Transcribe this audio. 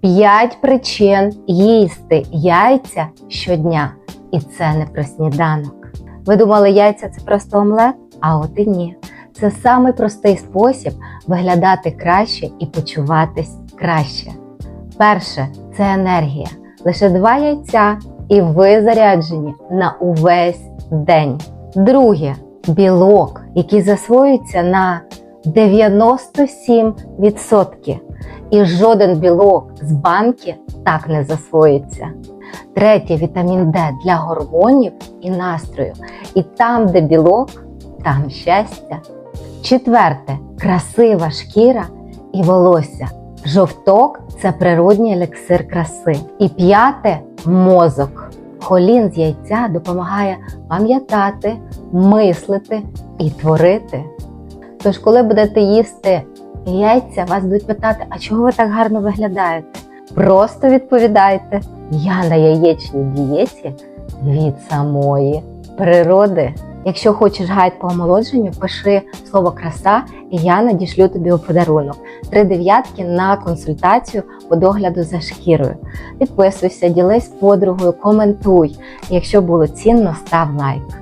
5 причин їсти яйця щодня. І це не про сніданок. Ви думали, яйця це просто омлет? А от і ні. Це самий простий спосіб виглядати краще і почуватись краще. Перше це енергія. Лише два яйця, і ви заряджені на увесь день. Друге білок, який засвоюється на 97%. І жоден білок з банки так не засвоїться. Третє вітамін Д для гормонів і настрою. І там, де білок, там щастя. Четверте красива шкіра і волосся. Жовток це природній елексир краси. І п'яте мозок. Холін з яйця допомагає пам'ятати, мислити і творити. Тож, коли будете їсти яйця, вас будуть питати, а чого ви так гарно виглядаєте? Просто відповідайте: я на яєчній дієті від самої природи. Якщо хочеш гайд по омолодженню, пиши слово краса, і я надішлю тобі у подарунок. Три дев'ятки на консультацію по догляду за шкірою. Підписуйся, ділись подругою, коментуй. Якщо було цінно, став лайк.